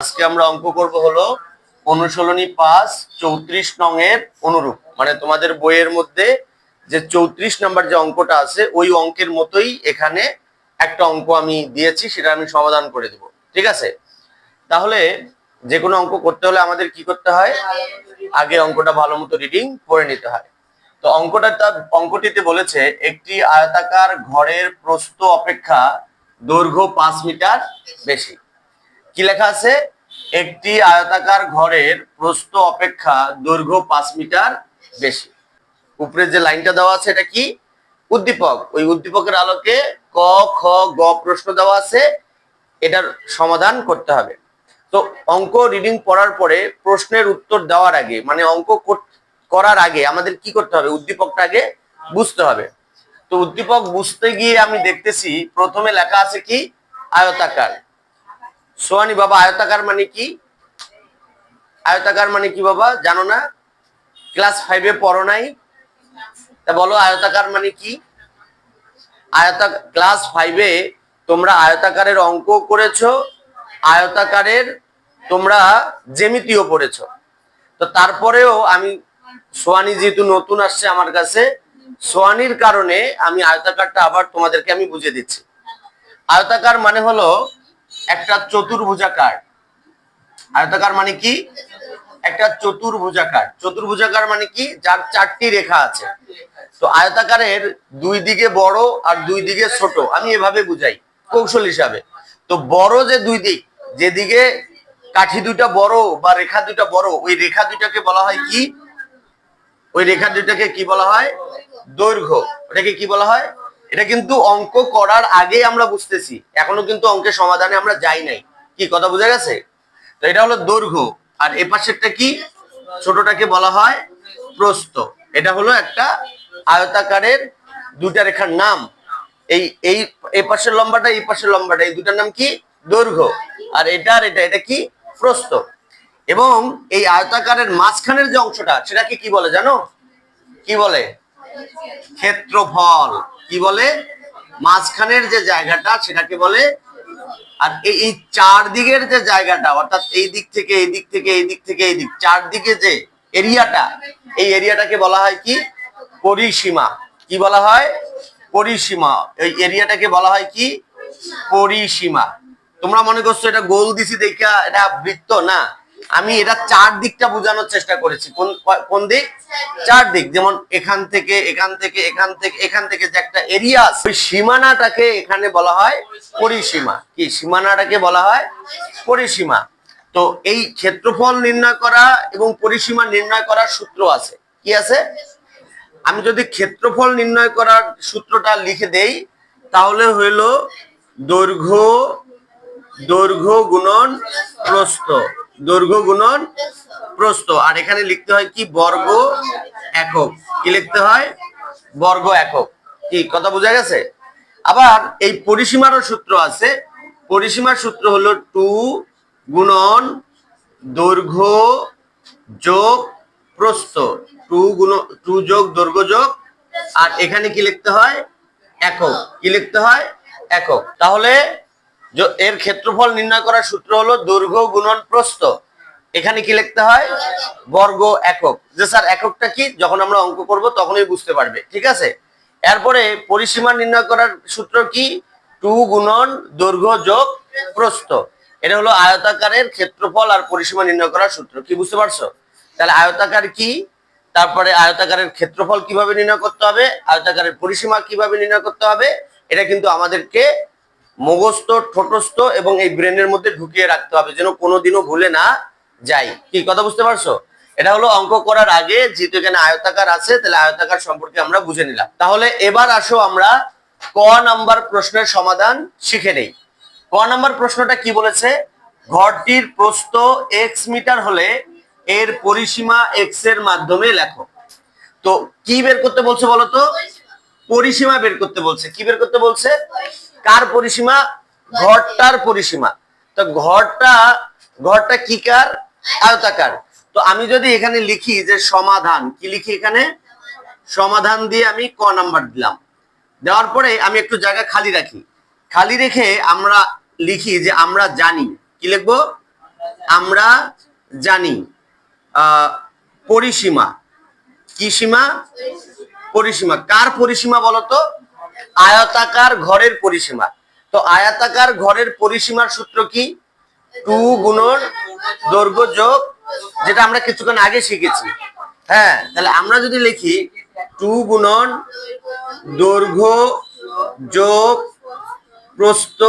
আজকে আমরা অঙ্ক করব হলো অনুশীলনী পাঁচ চৌত্রিশ নং এর অনুরূপ। মানে তোমাদের বইয়ের মধ্যে যে চৌত্রিশ নাম্বার যে অঙ্কটা আছে, ওই অঙ্কের মতোই এখানে একটা অঙ্ক আমি দিয়েছি, সেটা আমি সমাধান করে দেব। ঠিক আছে? তাহলে যে কোনো অঙ্ক করতে হলে আমাদের কি করতে হয়? আগে অঙ্কটা ভালো মতো রিডিং করে নিতে হয়। তো অঙ্কটা তার অঙ্কটিতে বলেছে, একটি আয়তাকার ঘরের প্রস্থ অপেক্ষা দৈর্ঘ্য পাঁচ মিটার বেশি। কি লেখা আছে? একটি আয়তাকার ঘরের প্রস্থ অপেক্ষা দৈর্ঘ্য পাঁচ মিটার বেশি। উপরে যে লাইনটা দেওয়া আছে, এটা কি? উদ্দীপক। ওই উদ্দীপকের আলোকে ক, খ, গ প্রশ্ন দেওয়া আছে। এটার সমাধান করতে হবে। তো অঙ্ক রিডিং পড়ার পরে প্রশ্নের উত্তর দেওয়ার আগে মানে অঙ্ক কর- করার আগে আমাদের কি করতে হবে? উদ্দীপকটা আগে বুঝতে হবে। তো উদ্দীপক বুঝতে গিয়ে আমি দেখতেছি, প্রথমে লেখা আছে কি? আয়তাকার। সোয়ানি বাবা, আয়তাকার মানে কি? আয়তাকার মানে কি বাবা, জানো না? ক্লাস ফাইভে পড়ো নাই। তা বলো, আয়তাকার মানে কি? আয়তা, ক্লাস ফাইভে তোমরা আয়তাকারের অঙ্ক করেছ, আয়তাকারের তোমরা জেমিতিও পড়েছো। তো তারপরেও আমি সোয়ানি যেহেতু নতুন আসছে আমার কাছে সোয়ানির কারণে আমি আয়তাকারটা আবার তোমাদেরকে আমি বুঝিয়ে দিচ্ছি। আয়তাকার মানে হলো একটা চতুর্ভুজাকার আয়তাকার মানে কি? একটা চতুর্ভুজাকার চতুর্ভুজাকার মানে কি? যার চারটি রেখা আছে। তো আয়তাকারের দুই দিকে বড় আর দুই দিকে ছোট। আমি এভাবে বুঝাই, কৌশল হিসাবে। তো বড় যে দুই দিক, যেদিকে কাঠি দুইটা বড় বা রেখা দুইটা বড়, ওই রেখা দুইটাকে বলা হয় কি? ওই রেখা দুইটাকে কি বলা হয়? দৈর্ঘ্য। এটাকে কি বলা হয়? এটা কিন্তু অঙ্ক করার আগে আমরা বুঝতেছি। এখনও কিন্তু অঙ্কের সমাধানে আমরা যাই নাই। কি, কথা বোঝা গেছে? তো এটা হলো দৈর্ঘ্য। আর এ পাশেরটা কি? ছোটটাকে বলা হয় প্রস্থ। এটা হলো একটা আয়তাকারের দুটা রেখার নাম। এই এই এই পাশের লম্বাটা, এই পাশের লম্বাটা, এই দুটার নাম কি? দৈর্ঘ্য। আর এটা আর এটা এটা কি? প্রস্থ। এবং এই আয়তাকারের মাঝখানের যে অংশটা, সেটাকে কি বলে জানো? কি বলে? ক্ষেত্রফল। কি বলে? মাঝখানের যে জায়গাটা, সেটাকে বলে, আর এই এই চার দিকের যে জায়গাটা, অর্থাৎ এই দিক থেকে, এই দিক থেকে, এই দিক থেকে, এই দিক, চারদিকে যে এরিয়াটা, এই এরিয়াটাকে বলা হয় কি? পরিসীমা। কি বলা হয়? পরিসীমা। এই এরিয়াটাকে বলা হয় কি? পরিসীমা। তোমরা মনে করছ এটা গোল দিছি, দেখা, এটা বৃত্ত, না? আমি এটা চার দিকটা বোঝানোর চেষ্টা করেছি। কোন কোন দিক? চার দিক যেমন এখান থেকে এখান থেকে এখান থেকে এখান থেকে যে একটা এরিয়া ওই সীমানাটাকে এখানে বলা হয় পরিসীমা। কি সীমানাটাকে বলা হয় পরিসীমা। তো এই ক্ষেত্রফল নির্ণয় করা এবং পরিসীমা নির্ণয় করার সূত্র আছে। কি আছে? আমি যদি ক্ষেত্রফল নির্ণয় করার সূত্রটা লিখে দেই, তাহলে হইল দৈর্ঘ্য দৈর্ঘ্য গুণন প্রস্থ। দৈর্ঘ্য গুণন প্রস্থ। আর এখানে লিখতে হয় কি? বর্গ একক। কি লিখতে হয়? বর্গ একক। কি, কথা বোঝা গেছে? আবার এই পরিসীমারও সূত্র আছে। পরিসীমার সূত্র হলো টু গুণন দৈর্ঘ্য যোগ প্রস্থ। টু গুণ, টু যোগ দৈর্ঘ্য যোগ। আর এখানে কি লিখতে হয়? একক। কি লিখতে হয়? একক। তাহলে এর ক্ষেত্রফল নির্ণয় করার সূত্র হলো দৈর্ঘ্য গুণন প্রস্থ। এখানে কি লিখতে হয়? বর্গ একক। যে স্যার, এককটা কি? যখন আমরা অঙ্ক করব তখনই বুঝতে পারবে, ঠিক আছে? এরপরে পরিসীমা নির্ণয় করার সূত্র কি? টু গুণন দৈর্ঘ্য যোগ প্রস্থ। এটা হলো আয়তাকারের ক্ষেত্রফল আর পরিসীমা নির্ণয় করার সূত্র। কি বুঝতে পারছ? তাহলে আয়তাকার কি? তারপরে আয়তাকারের ক্ষেত্রফল কীভাবে নির্ণয় করতে হবে? আয়তাকারের পরিসীমা কীভাবে নির্ণয় করতে হবে? এটা কিন্তু আমাদেরকে মুখস্থ, ঠোঁটস্থ এবং এই ব্রেনের মধ্যে ঢুকিয়ে রাখতে হবে যেন কোনোদিনও ভুলে না যাই। কি কথা বুঝতে পারছ? এটা হলো অঙ্ক করার আগে, যেহেতু এখানে আয়তাকার আছে, তাহলে আয়তাকার সম্পর্কে আমরা বুঝে নিলাম। তাহলে এবার আসো আমরা ক নাম্বার প্রশ্নের সমাধান শিখে নেই। ক নাম্বার প্রশ্নটা কি বলেছে? ঘরটির প্রস্থ এক্স মিটার হলে এর পরিসীমা এক্সের মাধ্যমে লেখো। তো কি বের করতে বলছে বলো তো? পরিসীমা বের করতে বলছে। কি বের করতে বলছে? কার পরিসীমা? ঘরটার পরিসীমা। তো ঘরটা ঘরটা কি কার? আয়তাকার। তো আমি যদি এখানে লিখি যে সমাধান, কি লিখি এখানে? সমাধান দিয়ে আমি ক নাম্বার দিলাম। দেওয়ার পরে আমি একটু জায়গা খালি রাখি। খালি রেখে আমরা লিখি যে আমরা জানি। কি লিখব? আমরা জানি। পরিসীমা। কি সীমা? পরিসীমা। কার পরিসীমা বলতো? আয়তাকার ঘরের পরিসীমা। তো আয়তাকার ঘরের পরিসীমার সূত্র কি? টু গুণন দৈর্ঘ্য যোগ, যেটা আমরা কিছুক্ষণ আগে শিখেছি। হ্যাঁ তাহলে আমরা যদি লিখি, টু গুণন দৈর্ঘ্য যোগ প্রস্থ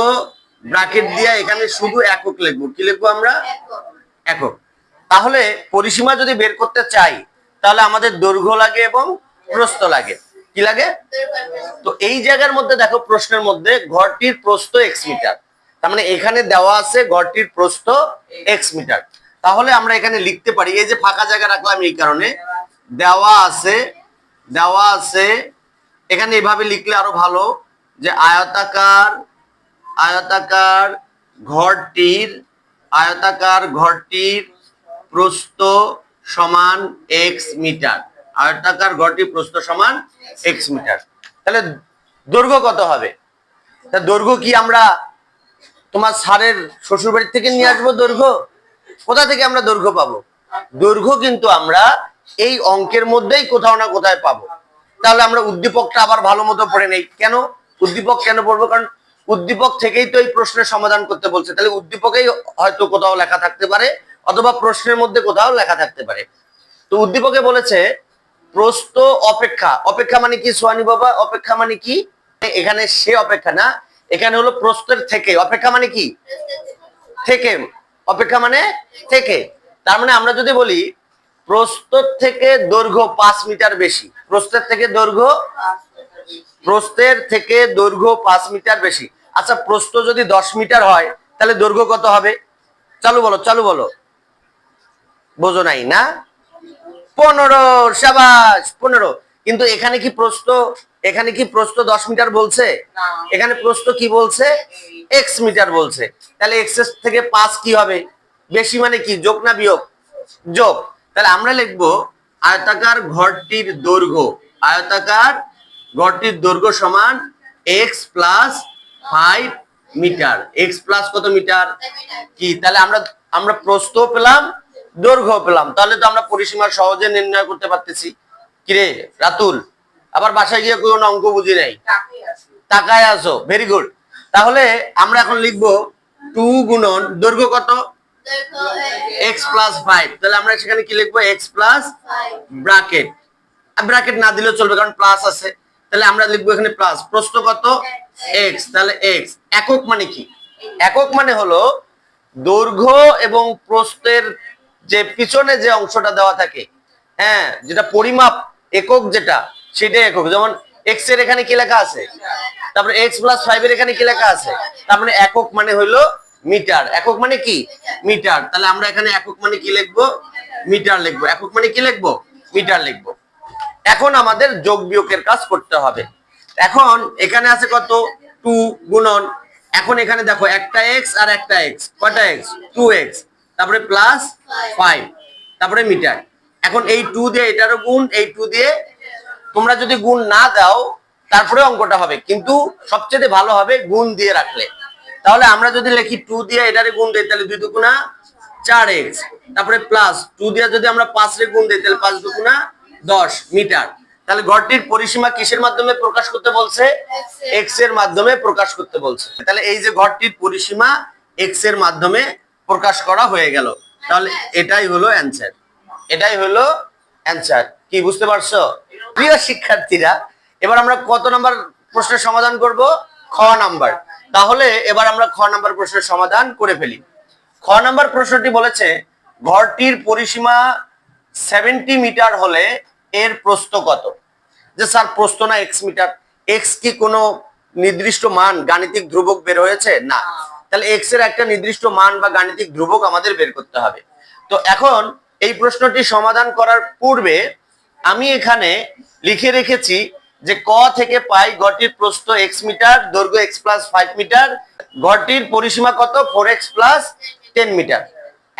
ব্র্যাকেট দিয়ে এখানে শুধু একক লিখব। কি লিখব আমরা? একক। তাহলে পরিসীমা যদি বের করতে চাই, তাহলে আমাদের দৈর্ঘ্য লাগে এবং প্রস্থ লাগে। কি লাগে? তো এই জায়গার মধ্যে দেখো প্রশ্নের মধ্যে ঘরটির প্রস্থ এক্স মিটার। তার মানে এখানে দেওয়া আছে ঘরটির প্রস্থ এক্স মিটার। তাহলে আমরা এখানে লিখতে পারি, এই যে ফাঁকা জায়গা রাখলাম এই কারণে, দেওয়া আছে দেওয়া আছে, এখানে এভাবে লিখলে আরও ভালো যে আয়তাকার আয়তাকার ঘরটির আয়তাকার ঘরটির প্রস্থ সমান এক্স মিটার। আয়তাকার ঘরটির প্রস্থ সমান এক্স মিটার তাহলে দৈর্ঘ্য কত হবে? তা দৈর্ঘ্য কি আমরা তোমার স্যারের শ্বশুর বাড়ি থেকে নিয়ে আসব দৈর্ঘ্য? কোথা থেকে আমরা দৈর্ঘ্য পাবো? দৈর্ঘ্য কিন্তু আমরা এই অঙ্কের মধ্যেই কোথাও না কোথায় পাবো। তাহলে আমরা উদ্দীপকটা আবার ভালো মতো পড়ে নেই। কেন? উদ্দীপক কেন পড়ব? কারণ উদ্দীপক থেকেই তো এই প্রশ্নের সমাধান করতে বলছে। তাহলে উদ্দীপকেই হয়তো কোথাও লেখা থাকতে পারে, অথবা প্রশ্নের মধ্যে কোথাও লেখা থাকতে পারে। তো উদ্দীপকে বলেছে প্রস্থ অপেক্ষা। অপেক্ষা মানে কি সোয়ানি বাবা? অপেক্ষা মানে কি? এখানে সে অপেক্ষা না, এখানে হলো প্রস্তের থেকে। অপেক্ষা মানে কি? থেকে। অপেক্ষা মানে থেকে। তার মানে আমরা যদি বলি প্রস্তর থেকে দৈর্ঘ্য পাঁচ মিটার বেশি। প্রস্তের থেকে দৈর্ঘ্য? প্রস্তের থেকে দৈর্ঘ্য পাঁচ মিটার বেশি। আচ্ছা প্রস্ত যদি দশ মিটার হয়, তাহলে দৈর্ঘ্য কত হবে? চালু বলো চালু বলো। বোঝো নাই না? পনেরো সাবাস পনেরো। কিন্তু এখানে কি প্রস্ত এখানে কি প্রস্ত দশ মিটার বলছে? এখানে প্রস্ত কি বলছে? এক্স মিটার বলছে। তাহলে এক্স থেকে পাঁচ কি হবে? বেশি মানে কি? যোগ না বিয়োগ? যোগ। তাহলে আমরা লিখব আয়তাকার ঘরটির দৈর্ঘ্য। আয়তাকার ঘরটির দৈর্ঘ্য সমান x plus five metre x plus কত মিটার কি? তাহলে আমরা আমরা প্রস্থ পেলাম দৈর্ঘ্য পেলাম। তাহলে তো আমরা পরিসীমা সহজে নির্ণয় করতে পারতেছি। কিরে রাতুল, আবার বাসায় গিয়ে কোনো অঙ্ক বুঝি নাই? আছে তাকায় আসো ভেরি গুড তাহলে আমরা এখন লিখব টু গুণন, দৈর্ঘ্য কত? এক্স প্লাস ফাইভ তাহলে আমরা সেখানে কি লিখব? এক্স প্লাস ব্রাকেট ব্রাকেট না দিলেও চলবে, কারণ প্লাস আছে। তাহলে আমরা লিখব এখানে প্লাস প্রস্থ কত? এক্স তাহলে এক্স একক মানে কি? একক মানে হলো দৈর্ঘ্য এবং প্রস্থের যে পিছনে যে অংশটা দেওয়া থাকে হ্যাঁ যেটা পরিমাপ একক যেটা, সেটাই একক। যেমন এক্সের এখানে কি লেখা আছে? তারপরে এক্স প্লাস ফাইভ এর এখানে কি লেখা আছে? তার মানে একক মানে হইল মিটার। একক মানে কি? মিটার। তাহলে আমরা এখানে একক মানে কি লিখব? মিটার লিখব। একক মানে কি লিখব? মিটার লিখব। এখন আমাদের যোগ বিয়োগের কাজ করতে হবে। এখন এখানে আছে কত? টু গুণন। এখন এখানে দেখো একটা এক্স আর একটা এক্স কয়টা এক্স টু এক্স তারপরে প্লাস ফাইভ তারপরে মিটার এখন এই টু দিয়ে এটারও গুণ এই টু দিয়ে তোমরা যদি গুণ না দাও তারপরে অঙ্কটা হবে। কিন্তু সবচেয়ে ভালো হবে গুণ দিয়ে রাখলে। তাহলে আমরা যদি লিখি টু দিয়ে এটারে গুণ দিই তাহলে দুই দুগুণা চার এক্স। তারপরে প্লাস টু দিয়ে যদি আমরা পাঁচ রে গুণ দিই তাহলে পাঁচ দুগুণা দশ মিটার তাহলে ঘরটির পরিসীমা কিসের মাধ্যমে প্রকাশ করতে বলছে? এক্সের। মাধ্যমে প্রকাশ করতে বলছে। তাহলে এই যে ঘরটির পরিসীমা এক্সের মাধ্যমে প্রকাশ করা হয়ে গেল। তাহলে এটাই হলো অ্যান্সার এটাই হলো অ্যান্সার কি, বুঝতে পারছ? প্রিয় শিক্ষার্থীরা, এবার আমরা কত নাম্বার প্রশ্নের সমাধান করব? খ নাম্বার। তাহলে এবার আমরা খ নাম্বার প্রশ্নের সমাধান করে ফেলি। খ নাম্বার প্রশ্নটি বলেছে, ঘরটির পরিসীমা সেভেন্টি মিটার হলে এর প্রস্থ কত? যে, স্যার, প্রস্থ না এক্স মিটার এক্স কি কোনো নির্দিষ্ট মান, গাণিতিক ধ্রুবক বের হয়েছে? না। তাহলে এক্সের একটা নির্দিষ্ট মান বা গাণিতিক ধ্রুবক আমাদের বের করতে হবে। তো এখন এই প্রশ্নটি সমাধান করার পূর্বে আমি এখানে লিখে রেখেছি যে ক থেকে পাই গড়টির প্রস্থ এক্স মিটার, দৈর্ঘ্য এক্স প্লাস ফাইভ মিটার গড়টির পরিসীমা কত? Four x plus ten metre.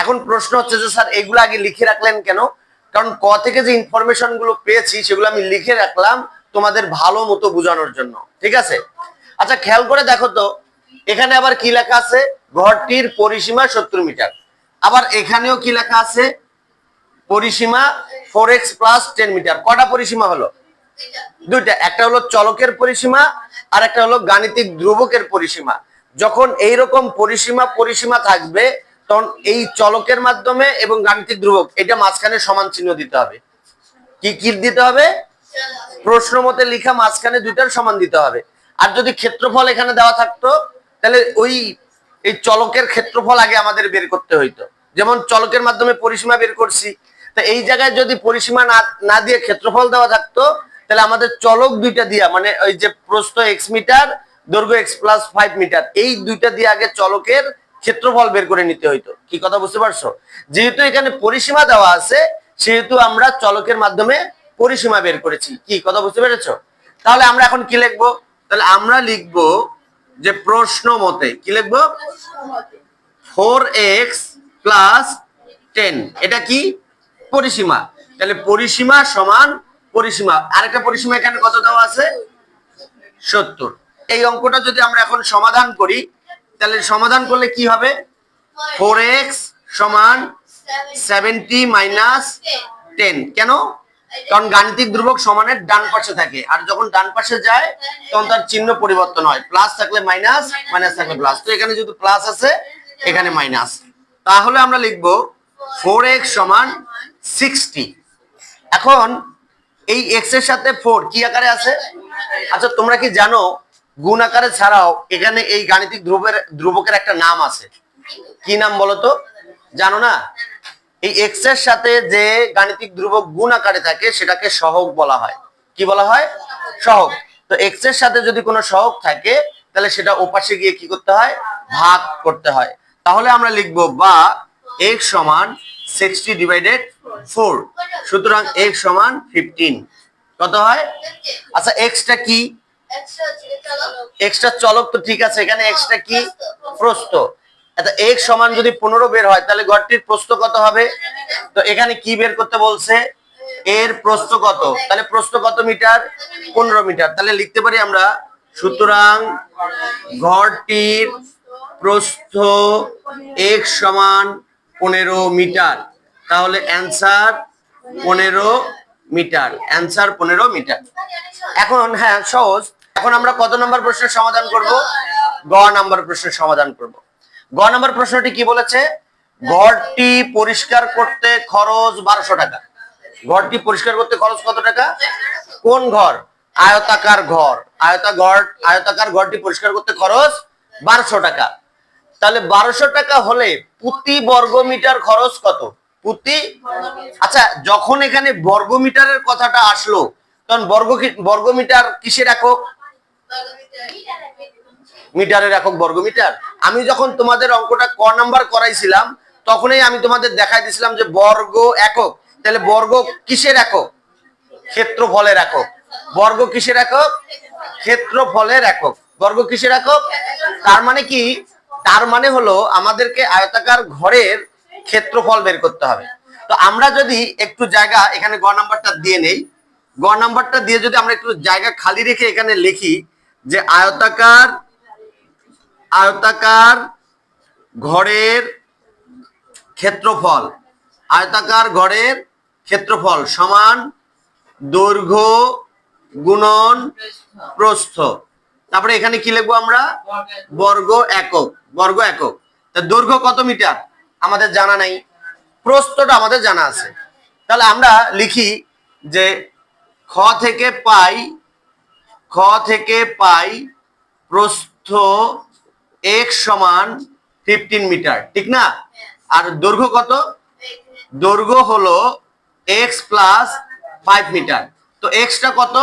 এখন প্রশ্ন হচ্ছে যে স্যার, এগুলো আগে লিখে রাখলেন কেন? কারণ ক থেকে যে ইনফরমেশনগুলো পেয়েছি, সেগুলো আমি লিখে রাখলাম তোমাদের ভালো মতো বোঝানোর জন্য। ঠিক আছে? আচ্ছা খেয়াল করে দেখো তো এখানে আবার কি লেখা আছে? ঘরটির পরিসীমা সত্তর মিটার। আবার এখানেও কি লেখা আছে? পরিসীমা four x plus ten metre কটা পরিসীমা হলো? দুইটা। একটা হলো চলকের পরিসীমা, আর একটা হলো গাণিতিক ধ্রুবকের পরিসীমা। যখন এই রকম পরিসীমা পরিসীমা থাকবে, তখন এই চলকের মাধ্যমে এবং গাণিতিক ধ্রুবক, এটা মাঝখানে সমান চিহ্ন দিতে হবে। কি কি দিতে হবে? প্রশ্ন মতে লিখা মাঝখানে দুইটার সমান দিতে হবে। আর যদি ক্ষেত্রফল এখানে দেওয়া থাকতো তাহলে ওই, এই চলকের ক্ষেত্রফল আগে আমাদের বের করতে হইতো। যেমন চলকের মাধ্যমে পরিসীমা বের করছি, তা এই জায়গায় যদি পরিসীমা না না দিয়ে ক্ষেত্রফল দেওয়া থাকতো, তাহলে আমাদের চলক দুইটা দিয়া মানে ওই যে প্রস্থ এক্স মিটার, দৈর্ঘ্য এক্স প্লাস ফাইভ মিটার, এই দুইটা দিয়ে আগে চলকের ক্ষেত্রফল বের করে নিতে হইতো। কি কথা বুঝতে পারছ? যেহেতু এখানে পরিসীমা দেওয়া আছে, সেহেতু আমরা চলকের মাধ্যমে পরিসীমা বের করেছি। কি কথা বুঝতে পেরেছ? তাহলে আমরা এখন কি লিখব? তাহলে আমরা লিখব যে প্রশ্ন মতে কি লিখব? Four x plus ten. এটা কি? পরিসীমা। তাহলে পরিসীমা সমান পরিসীমা। আরেকটা পরিসীমা এখানে কত দেওয়া আছে? সত্তর। এই অঙ্কটা যদি আমরা এখন সমাধান করি তাহলে সমাধান করলে কি হবে? ফোর এক্স সমান সেভেন্টি মাইনাস টেন। কেন? কারণ গাণিতিক ধ্রুবক সমানের ডান পাশে থাকে। আর যখন ডান পাশে যায়, তখন তার চিহ্ন পরিবর্তন হয়। প্লাস থাকলে মাইনাস মাইনাস থাকলে প্লাস। তো এখানে যদি প্লাস আছে, এখানে মাইনাস। তাহলে আমরা লিখব ফোর এক্স সমান সিক্সটি। এখন এই এক্সের সাথে ফোর কি আকারে আছে? আচ্ছা তোমরা কি জানো, গুণ আকারে ছাড়াও এখানে এই গাণিতিক ধ্রুবের, ধ্রুবকের একটা নাম আছে। কি নাম বলো তো জানো না? এই এক্সের সাথে যে গাণিতিক ধ্রুবক গুণ আকারে থাকে সেটাকে সহগ বলা হয়। কি বলা হয়? সহগ। তো এক্সের সাথে যদি কোনো সহগ থাকে তাহলে সেটা ওপাশে গিয়ে কি করতে হয়? ভাগ করতে হয়। তাহলে আমরা লিখব বা এক্স সমান সিক্সটি ডিভাইডেড ফোর সুতরাং এক্স সমান ফিফটিন কত হয়? আচ্ছা এক্সটা কি? এক্সট্রা চলক। তো ঠিক আছে এখানে এক্সট্রা কি? প্রস্থ। আচ্ছা এক্স সমান যদি পনেরো বের হয়, তাহলে ঘরটির প্রস্থ কত হবে? তো এখানে কি বের করতে বলছে? এর প্রস্থ কত? তাহলে প্রস্থ কত মিটার? পনেরো মিটার। তাহলে লিখতে পারি আমরা, সুতরাং ঘরটির প্রস্থ এক সমান পনেরো মিটার। তাহলে অ্যান্সার পনেরো মিটার। অ্যান্সার পনেরো মিটার। এখন হ্যাঁ সহজ। এখন আমরা কত নম্বর প্রশ্নের সমাধান করব? গ নম্বর প্রশ্নের সমাধান করব। গ নম্বর প্রশ্নটি কি বলেছে? ঘরটি পরিষ্কার করতে খরচ বারোশো টাকা। ঘরটি পরিষ্কার করতে খরচ কত টাকা? কোন ঘর? আয়তাকার ঘর। আয়তা ঘর, আয়তাকার ঘরটি পরিষ্কার করতে খরচ বারোশো টাকা। তাহলে বারোশো টাকা হলে প্রতি বর্গ মিটার খরচ কত? প্রতি? আচ্ছা যখন এখানে বর্গমিটারের কথাটা আসলো, তখন বর্গ বর্গমিটার কিসের একক মিটারের একক বর্গ মিটার আমি যখন তোমাদের অঙ্কটা ক নাম্বার করাইছিলাম, তখনই আমি তোমাদের দেখাই দিছিলাম যে বর্গ একক। তাহলে বর্গ কিসের একক? ক্ষেত্রফলের একক। বর্গ কিসের একক? ক্ষেত্রফলের একক। বর্গ কিসের একক? তার মানে কি? তার মানে হলো আমাদেরকে আয়তাকার ঘরের ক্ষেত্রফল বের করতে হবে। তো আমরা যদি একটু জায়গা, এখানে গ নাম্বারটা দিয়ে নেই। গ নাম্বারটা দিয়ে যদি আমরা একটু জায়গা খালি রেখে এখানে লিখি যে আয়তাকার আয়তাকার ঘরের ক্ষেত্রফল। আয়তাকার ঘরের ক্ষেত্রফল সমান দৈর্ঘ্য গুণন প্রস্থ। তারপরে এখানে কি লিখব আমরা? বর্গ একক বর্গ একক। তা দৈর্ঘ্য কত মিটার? আমাদের জানা নাই। প্রস্থটা আমাদের জানা আছে। তাহলে আমরা লিখি যে খ থেকে পাই, খ থেকে পাই প্রস্থ এক সমান ফিফটিন মিটার ঠিক না? আর দৈর্ঘ্য কত? দৈর্ঘ্য হলো এক্স প্লাস ফাইভ মিটার। তো এক্সটা কত?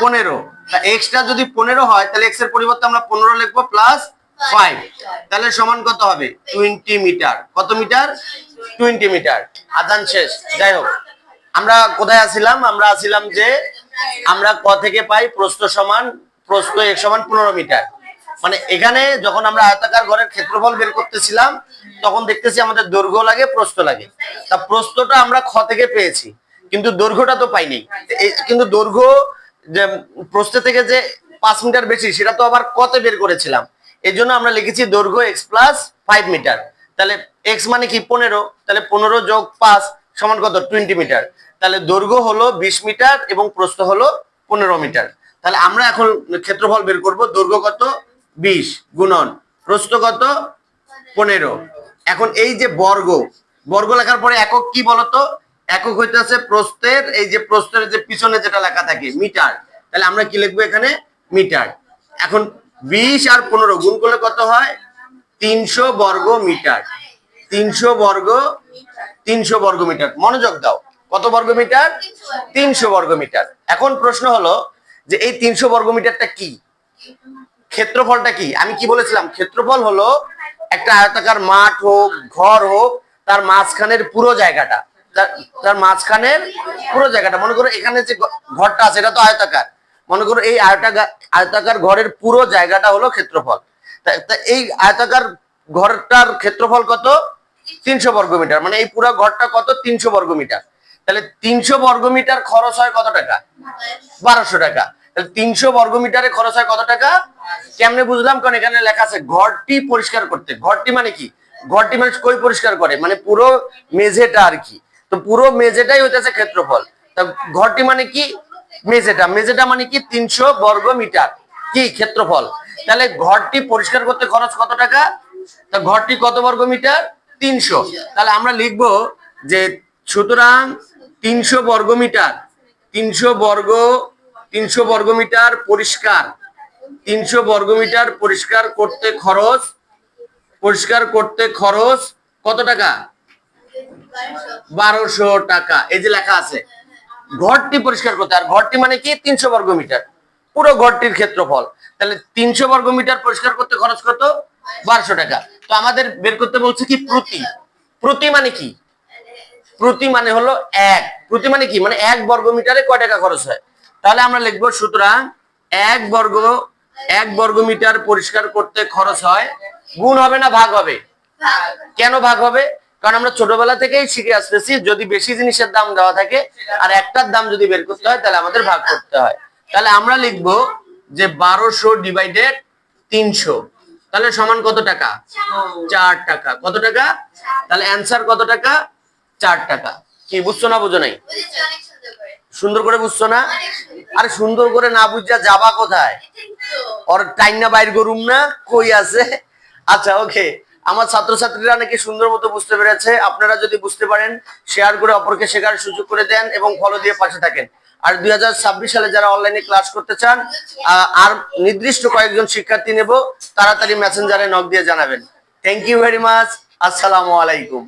পনেরো। তা এক্সটা যদি পনেরো হয় তাহলে এক্সের পরিবর্তে আমরা পনেরো লিখব প্লাস ফাইভ তাহলে সমান কত হবে? Twenty metre. কত মিটার? Twenty metre. আদান শেষ। যাই হোক। আমরা কোথায় আছিলাম? আমরা আছিলাম যে আমরা ক থেকে পাই? প্রস্থ সমান প্রস্থ এক সমান পনেরো মিটার। মানে এখানে যখন আমরা আয়তাকার ঘরের ক্ষেত্রফল বের করতেছিলাম, তখন দেখতেছি আমাদের দৈর্ঘ্য লাগে, প্রস্থ লাগে। তা প্রস্থটা আমরা খ থেকে পেয়েছি, কিন্তু দৈর্ঘ্যটা তো পাইনি। কিন্তু দৈর্ঘ্য যে প্রস্থ থেকে যে পাঁচ মিটার বেশি, সেটা তো আবার কতে বের করেছিলাম। এই জন্য আমরা লিখেছি দৈর্ঘ্য এক্স প্লাস ফাইভ মিটার তাহলে এক্স মানে কি? পনেরো। তাহলে পনেরো যোগ পাঁচ সমান কত? টোয়েন্টি মিটার তাহলে দৈর্ঘ্য হলো বিশ মিটার এবং প্রস্থ হলো পনেরো মিটার তাহলে আমরা এখন ক্ষেত্রফল বের করব, দৈর্ঘ্য কত? বিশ, গুণন। প্রস্থ কত? পনেরো। এখন এই যে বর্গ বর্গ লেখার পরে একক কি বলতো? একক হইতেছে প্রস্থের, এই যে প্রস্থের যে পিছনে যেটা লেখা থাকে, মিটার। তাহলে আমরা কি লিখব এখানে? মিটার। এখন বিশ আর পনেরো গুণ করলে কত হয়? তিনশো বর্গ মিটার। তিনশো বর্গ তিনশো বর্গ মিটার। মনোযোগ দাও। কত বর্গ মিটার? তিনশো বর্গ মিটার। এখন প্রশ্ন হলো যে এই তিনশো বর্গ মিটারটা কি? ক্ষেত্রফলটা কি? আমি কি বলেছিলাম? ক্ষেত্রফল হলো একটা আয়তাকার মাঠ হোক, ঘর হোক, তার মাঝখানের পুরো জায়গাটা। তার- মাঝখানের পুরো জায়গাটা। মনে করো এখানে যে ঘরটা আছে, এটা তো আয়তাকার। মনে করো এই আয়তাকার ঘরের পুরো জায়গাটা হলো ক্ষেত্রফল। এই আয়তাকার ঘরটার ক্ষেত্রফল কত? তিনশো বর্গ মিটার। মানে এই পুরো ঘরটা কত? তিনশো বর্গ মিটার। তাহলে তিনশো বর্গ মিটার খরচ হয় কত টাকা? বারোশো টাকা। তিনশো বর্গ মিটারে খরচ হয় কত টাকা? কেমনে বুঝলাম? কারণ এখানে লেখা আছে, ঘরটি পরিষ্কার করতে। ঘরটি মানে কি? ঘরটি মানে কই পরিষ্কার করে? মানে পুরো মেঝেটা আর কি। তো পুরো মেঝেটাই হইতেছে ক্ষেত্রফল। তা ঘরটি মানে কি? মেঝেটা। মেঝেটা মানে কি? তিনশো বর্গ মিটার। কি? ক্ষেত্রফল। তাহলে ঘরটি পরিষ্কার করতে খরচ কত টাকা? তা ঘরটি কত বর্গ মিটার? তিনশো। তাহলে আমরা লিখব যে সুতরাং তিনশো বর্গ মিটার। তিনশো বর্গ তিনশো বর্গ মিটার পরিষ্কার। তিনশো বর্গ মিটার পরিষ্কার করতে খরচ। পরিষ্কার করতে খরচ কত টাকা? বারোশো টাকা। এই যে লেখা আছে, ঘরটি পরিষ্কার করতে। আর ঘরটি মানে কি? তিনশো বর্গ মিটার। পুরো ঘরটির ক্ষেত্রফল। তাহলে তিনশো বর্গ মিটার পরিষ্কার করতে খরচ কত? বারোশো টাকা। তো আমাদের বের করতে বলছে কি? প্রতি। প্রতি মানে কি? প্রতি মানে হলো এক। প্রতি মানে কি? মানে এক বর্গ মিটারে কয় টাকা খরচ হয়? তাহলে আমরা লিখব, সুতরাং এক বর্গ এক বর্গ মিটার পরিষ্কার করতে খরচ হয়, গুণ হবে না ভাগ হবে? কেন ভাগ হবে? কারণ আমরা ছোটবেলা থেকেই শিখে আসতেছি, যদি বেশি জিনিসের দাম দেওয়া থাকে আর একটার দাম যদি বের করতে হয়, তাহলে আমাদের ভাগ করতে হয়। তাহলে আমরা লিখব যে বারোশো ডিভাইডেড তিনশো। তাহলে সমান কত টাকা? চার টাকা। কত টাকা? তাহলে অ্যান্সার কত টাকা? চার টাকা। কি, বুঝছ না, বুঝো নাই? সুন্দর করে বুঝছ না? আরে সুন্দর করে না বুঝা যাবা কোথায়? ওর টাইনা বাইর করুম না, কই আছে? আচ্ছা ওকে। আমার ছাত্রছাত্রীরা নাকি সুন্দর মতো বুঝতে পেরেছে। আপনারা যদি বুঝতে পারেন শেয়ার করে অপরকে শেখার সুযোগ করে দেন এবং ফলো দিয়ে পাশে থাকেন। আর দুই হাজার ছাব্বিশ সালে যারা অনলাইনে ক্লাস করতে চান আর নির্দিষ্ট কয়েকজন শিক্ষার্থী নেব, তাড়াতাড়ি মেসেঞ্জারে নক দিয়ে জানাবেন। থ্যাংক ইউ ভেরি মাচ আসসালামু আলাইকুম।